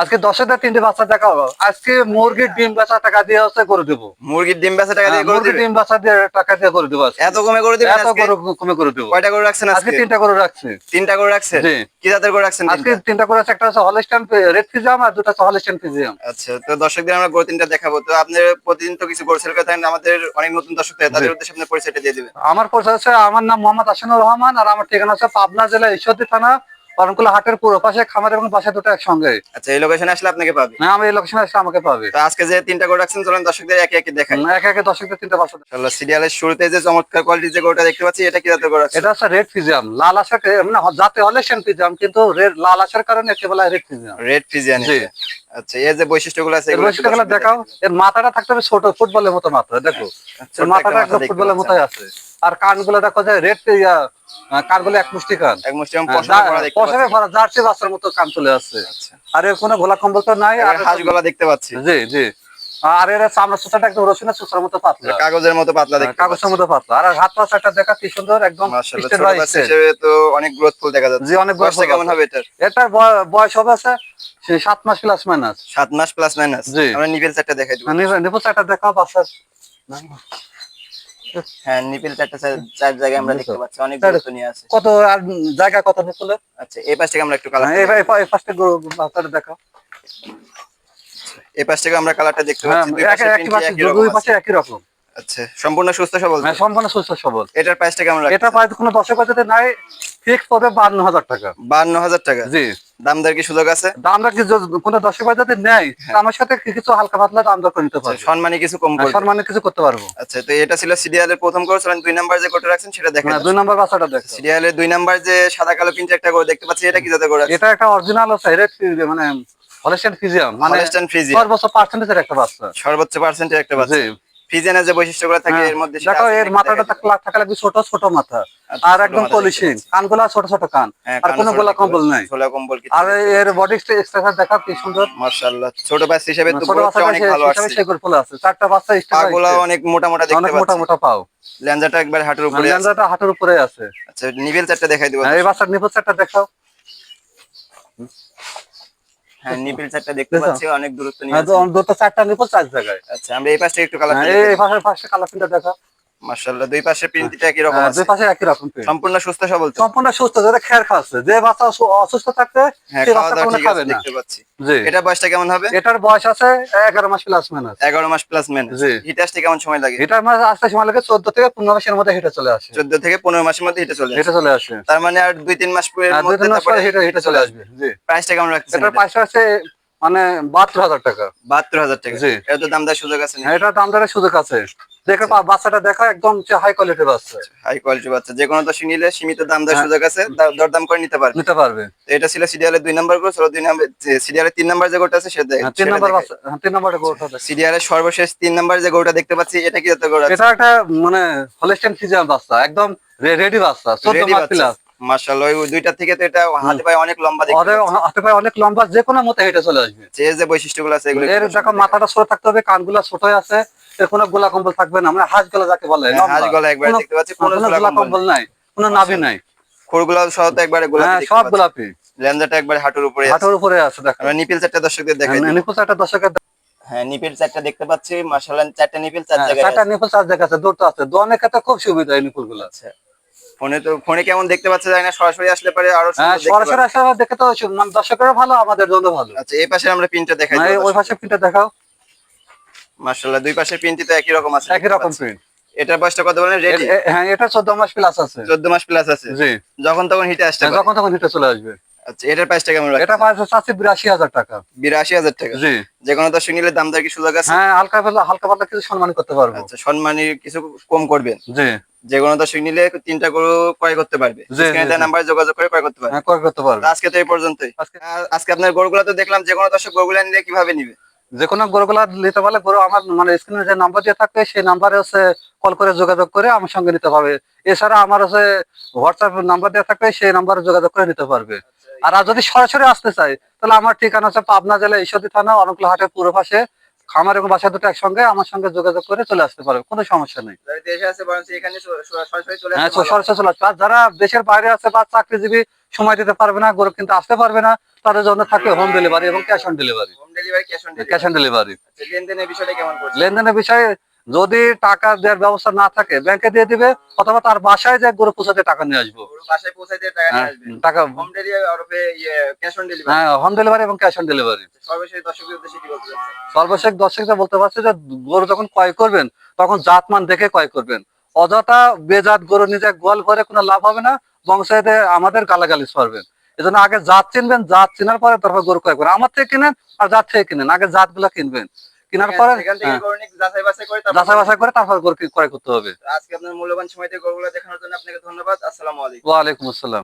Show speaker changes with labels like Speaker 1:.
Speaker 1: আজকে দশ হাজার তিনটে বাচ্চা দেখা হলো আজকে মুরগির ডিম বেচা টাকা দিয়ে হচ্ছে করে দেবো।
Speaker 2: মুরগির ডিম বেচা টাকা দিয়ে
Speaker 1: হ্যাঁ, মুরগির ডিম বাচ্চা দিয়ে টাকা দিয়ে করে দেবো
Speaker 2: এত কমে করে দিবেন
Speaker 1: এত কমে করে দেবো।
Speaker 2: কয়টা করে রাখছেন
Speaker 1: আজকে তিনটা করে রাখছি।
Speaker 2: তিনটা করে রাখছেন?
Speaker 1: জি।
Speaker 2: কি জাতের করে রাখছেন
Speaker 1: আজকে
Speaker 2: তিনটা?
Speaker 1: করে আছে একটা হচ্ছে হলস্টাইন রেড ফিজিয়াম আর দুটো হচ্ছে হলস্টাইন ফিজিয়াম
Speaker 2: আচ্ছা তো দর্শকদের আমরা গরু তিনটা দেখাবো। তো আপনার প্রতিদিন তো কিছু গরু সেল করে থাকেন আমাদের অনেক নতুন দর্শক থাকে তাদের উদ্দেশ্যে আপনার পরিচয়টা দিয়ে দিবেন।
Speaker 1: আমার পরিচয় হচ্ছে আমার নাম মোহাম্মদ আসানুর রহমান আর আমার ঠিকানা হচ্ছে পাবনা জেলা ঈশ্বরদী থানা অরণকুলা হাটের পুরো পাশে খামার এবং বাসা দুটো একসঙ্গে।
Speaker 2: আচ্ছা এই লোকেশনে আসলে আপনাকে পাবে?
Speaker 1: হ্যাঁ আমি এই লোকেশনে আসলে আমাকে পাবে।
Speaker 2: তো আজকে যে তিনটা গরু রাখছেন চলেন দর্শকদের একে একে দেখাই।
Speaker 1: এক একে দশকে তিনটা দেয়।
Speaker 2: ইনশাআল্লাহ সিরিয়ালের শুরুতে যে চমৎকার কোয়ালিটির যে গরুটা দেখতে পাচ্ছি এটা কি জাতের গরু আছে?
Speaker 1: এটা হচ্ছে রেড ফিজিয়াম লাল আসার মানে যাতে হলেশন ফিজিয়াম কিন্তু red- লাল আসার কারণে একে বলা রেড ফিজিয়াম
Speaker 2: রেড ফিজিয়ান
Speaker 1: জি।
Speaker 2: আচ্ছা এর যে বৈশিষ্ট্যগুলো আছে এগুলো
Speaker 1: বৈশিষ্ট্যগুলো দেখাও। এর মাথাটা থাকতে হবে ছোট ফুটবলের মতো মাথা দেখো। মাথাটা
Speaker 2: একটা
Speaker 1: একদম ফুটবলের। মতোই আছে। আর কানগুলো দেখো যে রেড কানগুলো এক মুষ্টি কান।
Speaker 2: এক মুষ্টি এরকম পশমে ভরা
Speaker 1: জার্সি বাচ্চার মতো কান চলে আসছে।
Speaker 2: আচ্ছা।
Speaker 1: আর এর কোনো গোলা কম্বল তো নাই আর
Speaker 2: হাঁস গলা দেখতে পাচ্ছি।
Speaker 1: জি জি। আর এর চামড়া সুতাটা একদম রসুনের সুতার মতো পাতলা।
Speaker 2: কাগজের মতো পাতলা দেখতে
Speaker 1: কাগজের মতো পাতলা। আর হাত পাশ একটা দেখা কি সুন্দর একদম।
Speaker 2: হিসেবে তো অনেক গ্রোথফুল দেখা যাচ্ছে।
Speaker 1: জি অনেক বয়স
Speaker 2: কেমন হবে এটার?
Speaker 1: এটার বয়- বয়স হবে আছে সাত মাস প্লাস মাইনাস
Speaker 2: সাত মাস প্লাস মাইনাস
Speaker 1: জি।
Speaker 2: আমরা নিপেল চারটা দেখাই দিব।
Speaker 1: নিপুষ একটা দেখা বাচ্চা
Speaker 2: হ্যাঁ নিপিল চারটা চার- জায়গায় আমরা দেখতে পাচ্ছি অনেক
Speaker 1: চার-
Speaker 2: গুরুত্ব নিয়ে আছে।
Speaker 1: কত আর জায়গা কত নিপুলের
Speaker 2: আচ্ছা এই পাশ থেকে আমরা একটু কালার
Speaker 1: এই এই গরু বাচ্চাটা দেখা
Speaker 2: এই পাশ থেকে আমরা কালারটা দেখতে
Speaker 1: হ্যাঁ
Speaker 2: পাচ্ছি দুই
Speaker 1: পাশে
Speaker 2: একই রকম আচ্ছা সম্পূর্ণ সুস্থ সবল
Speaker 1: হ্যাঁ সম্পূর্ণ সুস্থ সবল।
Speaker 2: এটার প্রাইসটা থেকে আমরা
Speaker 1: এটা প্রায় কোনো দর্শক বাজাতে নাই। ফিক্স বান্ন হাজার টাকা।
Speaker 2: বান্ন হাজার টাকা।
Speaker 1: জি।
Speaker 2: কি সুযোগ আছে?
Speaker 1: দামটা কি নেয়
Speaker 2: হ্যাঁ।
Speaker 1: আমার সাথে কিছু হালকা পাতলা দাম দর করে নিতে পারবে।
Speaker 2: সম্মানী কিছু কম
Speaker 1: হ্যাঁ, সম্মানে কিছু করতে পারব।
Speaker 2: আচ্ছা তো এটা ছিল সিরিয়ালের প্রথম কোর্স দুই নাম্বার যে কোটা রাখছেন সেটা দেখেন
Speaker 1: হ্যাঁ, দুই নম্বর বাচ্চাটা দেখ
Speaker 2: সিরিয়ালের দুই নাম্বার যে সাদা কালো প্রিন্টের একটা করে দেখতে পাচ্ছি এটা কি যাতে করে
Speaker 1: এটা একটা অরিজিনাল আছে রেড মানে হলেস্টাইন ফিজিয়াম মানে
Speaker 2: ফ্রিজি
Speaker 1: সর্বোচ্চ পার্সেন্টেজের একটা বাচ্চা।
Speaker 2: সর্বোচ্চ একটা বাচ্চা। যে বৈশিষ্ট্যগুলো থাকে
Speaker 1: হ্যাঁ,
Speaker 2: এর মধ্যে
Speaker 1: দেখো এর মাথাটা থাকা লাগবে ছোট ছোট মাথা।
Speaker 2: আচ্ছা,
Speaker 1: আর একদম পলিশিং। কানগুলা ছোট ছোট কান।
Speaker 2: হ্যাঁ,
Speaker 1: আর
Speaker 2: কোনো
Speaker 1: গোলা কম্বল নাই।
Speaker 2: ছোলা কম্বল
Speaker 1: আর এর বডি স্ট্রাকচার দেখা কি সুন্দর?
Speaker 2: মাশাআল্লাহ। ছোট বাচ্চা হিসেবে তো গ্রোথটা অনেক ভালো আসছে
Speaker 1: ফুল আছে। চারটা বাচ্চা
Speaker 2: পাগুলো
Speaker 1: স্টার
Speaker 2: অনেক মোটা মোটা দেখতে
Speaker 1: মোটা
Speaker 2: পাচ্ছি।
Speaker 1: মোটা পাও।
Speaker 2: ল্যাঞ্জাটা একবার হাঁটুর উপরে আছে।
Speaker 1: লেন্সাটা হাঁটুর উপরে আছে।
Speaker 2: আচ্ছা নিবেল চারটা দেখাই দিব
Speaker 1: হ্যাঁ, এই বাচ্চার নিপুষ একটা দেখাও।
Speaker 2: হ্যাঁ চারটা দেখতে পাচ্ছি অনেক দূরত্ব নিয়ে
Speaker 1: হ্যাঁ,
Speaker 2: আছে।
Speaker 1: দু- দুটো চারটা নিপুষ চার জায়গায়
Speaker 2: আচ্ছা আমরা এই পাশে একটু কালার
Speaker 1: হ্যাঁ, এই পাশে কালার প্রিন্টার দেখাও
Speaker 2: মাশাআল্লাহ দুই পাশে প্রিন্টটা একই রকম
Speaker 1: হ্যাঁ,
Speaker 2: আছে।
Speaker 1: দুই পাশে একই রকম print।
Speaker 2: সম্পূর্ণ সুস্থ সবল
Speaker 1: সম্পূর্ণ সুস্থ খেয়ার খাচ্ছে যে বাচ্চা অসুস্থ থাকতে
Speaker 2: হ্যাঁ
Speaker 1: সেই বাচ্চা কোনো খাবে না।
Speaker 2: দেখতে পাচ্ছি।
Speaker 1: জি।
Speaker 2: এটা বয়সটা কেমন হবে?
Speaker 1: এটার বয়স আছে এগারো মাস প্লাস মাইনাস
Speaker 2: মাস প্লাস মাইনাস
Speaker 1: জি।
Speaker 2: হিট আসতে কেমন সময় লাগে?
Speaker 1: মাস আসতে সময় লাগে চোদ্দ থেকে পনেরো মাসের মধ্যে হেঁটে চলে আসে।
Speaker 2: চোদ্দ থেকে পনেরো মাসের মধ্যে হিটে চলে আসে।
Speaker 1: হেঁটে চলে আসে।
Speaker 2: তার মানে আর দুই তিন মাস মধ্যে তারপরে
Speaker 1: পরে হেঁটে হেঁটে চলে আসবে। জি।
Speaker 2: প্রাইসটা কেমন রাখছেন
Speaker 1: এটার আছে মানে বাহাত্তর হাজার টাকা।
Speaker 2: বাহাত্তর হাজার টাকা।
Speaker 1: জি।
Speaker 2: এটা দাম দেওয়ার সুযোগ আছে
Speaker 1: হ্যাঁ, এটা দাম দরের সুযোগ আছে। দেখে বাচ্চাটা দেখা একদম হাই কোয়ালিটির বাচ্চা।
Speaker 2: হাই কোয়ালিটি বাচ্চা। যে কোনো দর্শক নিলে সীমিত দাম দেওয়ার
Speaker 1: হ্যাঁ।
Speaker 2: সুযোগ আছে দরদাম করে নিতে পারবে।
Speaker 1: নিতে পারবে।
Speaker 2: এটা ছিল সিরিয়ালের দুই নাম্বার করে দুই নাম্বার সিরিয়ালের তিন নাম্বার যে গোটা আছে সেটা
Speaker 1: হ্যাঁ, তিন নম্বর বাচ্চা হ্যাঁ, তিন নম্বরে গরুটা
Speaker 2: সিরিয়ালের সর্বশেষ তিন নাম্বার যে গরুটা দেখতে পাচ্ছি এটা কি
Speaker 1: এটা একটা মানে হলেস্টাইন বাচ্চা একদম রেডি বাচ্চা চোদ্দ মাস প্লাস
Speaker 2: মাশাআল্লাহ ওই দুইটা থেকে তো এটা হাতে পায়ে অনেক লম্বা দেখতে
Speaker 1: হাতে পায়ে অনেক লম্বা যে কোনো মতে হেঁটে চলে আসবে।
Speaker 2: যে যে বৈশিষ্ট্যগুলো আছে এগুলো
Speaker 1: এর দেখো মাথাটা ছোট থাকতে হবে কানগুলা ছোট আছে। এর কোনো গোলা কম্বল থাকবে না। মানে হাঁস গলা যাকে বলে
Speaker 2: হ্যাঁ, হাঁস গলা একবারে দেখতে পাচ্ছি, কোনো গোলা কম্বল
Speaker 1: নাই কোনো নাভি নাই।
Speaker 2: খোরগুলো সহ তো একবারে গোলাপি
Speaker 1: হ্যাঁ সব গোলাপি।
Speaker 2: ল্যাঞ্জাটা একবারে হাঁটুর উপরে আছে।
Speaker 1: হাঁটুর উপরে আছে দেখো।
Speaker 2: আমরা নিপেল চারটা দর্শকদের দেখাই দিই।
Speaker 1: নিপুষ একটা দশকের
Speaker 2: হ্যাঁ নিপেল চারটা দেখতে পাচ্ছি মাশাআল্লাহ চারটা নিপেল চার
Speaker 1: হ্যাঁ,
Speaker 2: জায়গায়
Speaker 1: চারটা
Speaker 2: আছে।
Speaker 1: চার জায়গা আছে দুটো আছে। খুব সুবিধা এই নিপুলগুলো
Speaker 2: আচ্ছা। ফোনে তো ফোনে কেমন দেখতে পাচ্ছে জানি না সরাসরি আসলে পরে আরও
Speaker 1: হ্যাঁ সরাসরি আসলে দেখে তো মানে ভালো আমাদের জন্য ভালো।
Speaker 2: আচ্ছা এই পাশে আমরা প্রিন্টটা দেখাই
Speaker 1: হ্যাঁ, ওই পাশে প্রিন্টটা দেখাও।
Speaker 2: মাশাআল্লাহ দুই পাশে প্রিন্টই তো একই রকম আছে।
Speaker 1: একই রকম প্রিন্ট
Speaker 2: এটার বয়সটা কত বলেন? রেডি
Speaker 1: হ্যাঁ এটা চোদ্দ মাস প্লাস আছে।
Speaker 2: 14 মাস প্লাস আছে।
Speaker 1: জি।
Speaker 2: যখন তখন হিটে আসতে
Speaker 1: হ্যাঁ,
Speaker 2: পারে।
Speaker 1: যখন তখন হেঁটে চলে আসবে।
Speaker 2: আচ্ছা এটার প্রাইসটা কেমন রাখছেন?
Speaker 1: এটা পাঁচশো চাচ্ছি বিরাশি টাকা।
Speaker 2: 82000 টাকা।
Speaker 1: জি।
Speaker 2: যে কোনো দর্শক নিলে দাম দর কি সুযোগ আছে?
Speaker 1: হ্যাঁ হালকা পাতলা হালকা পাতলা কিছু সম্মান করতে পারব।
Speaker 2: আচ্ছা সম্মানী কিছু কম করবেন।
Speaker 1: জি।
Speaker 2: যে কোনো দর্শক নিলে তিনটা গরু ক্রয় করতে পারবে। নাম্বার যোগাযোগ করে ক্রয় করতে পারবে।
Speaker 1: হ্যাঁ ক্রয় করতে পারবে।
Speaker 2: আজকে তো এই পর্যন্তই।
Speaker 1: আজকে
Speaker 2: আপনার গরুগুলো তো দেখলাম যে কোনো দর্শক গরুগুলো নিলে কীভাবে নিবে?
Speaker 1: যে কোনো গরুগুলা নিতে পারলে গরু আমার মানে স্ক্রিনে যে নাম্বার দিয়ে থাকবে, সেই নাম্বারে হচ্ছে কল করে যোগাযোগ করে আমার সঙ্গে নিতে পারবে। এছাড়া আমার হচ্ছে হোয়াটসঅ্যাপ নাম্বার দেওয়া থাকবে, সেই নাম্বারে যোগাযোগ করে নিতে পারবে। আর যদি সরাসরি আসতে চাই তাহলে আমার ঠিকানা হচ্ছে পাবনা জেলা ঈশ্বরী থানা, অনুকুল হাটের পুরো পাশে। খামার এবং বাসা দুটো একসঙ্গে আমার সঙ্গে যোগাযোগ করে চলে আসতে পারবে কোনো সমস্যা নেই। হ্যাঁ সরাসরি চলে আসবে। আর যারা দেশের বাইরে আছে বা চাকরিজীবী সময় দিতে পারবে না গরু কিন্তু আসতে পারবে না তাদের জন্য থাকে হোম ডেলিভারি এবং cash on delivery
Speaker 2: home delivery cash on
Speaker 1: delivery
Speaker 2: লেনদেনের বিষয়টা কেমন
Speaker 1: লেনদেনের বিষয়ে যদি টাকা দেওয়ার ব্যবস্থা না থাকে ব্যাংকে দিয়ে দিবে অথবা তার বাসায় যে গরু পৌঁছাতে টাকা নিয়ে আসব।
Speaker 2: টাকা
Speaker 1: হ্যাঁ,
Speaker 2: হোম ডেলিভারি ইয়ে
Speaker 1: হ্যাঁ হোম এবং ক্যাশ অন ডেলিভারি
Speaker 2: সর্বশেষ
Speaker 1: দর্শকরা বলতে পারছে যে গরু যখন ক্রয় করবেন তখন জাতমান দেখে ক্রয় করবেন। অযথা বেজাত গরু নিজে গোয়াল করে কোনো লাভ হবে না বংশাইতে আমাদের গালাগালিজ পারবেন এজন্য আগে জাত চিনবেন জাত চিনার পরে তারপর গরু ক্রয় করেন আমার থেকে কিনেন আর জাত থেকে কিনেন আগে জাতগুলা কিনবেন। কেনার পরে হ্যাঁ,
Speaker 2: যাচাই বাছাই করে তারপর
Speaker 1: ক্রয় করতে হবে।
Speaker 2: আজকে আপনার মূল্যবান সময় দিয়ে গরুগুলো দেখানোর জন্য আপনাকে ধন্যবাদ। আসসালামু আলাইকুম।
Speaker 1: ওয়ালাইকুম আসসালাম।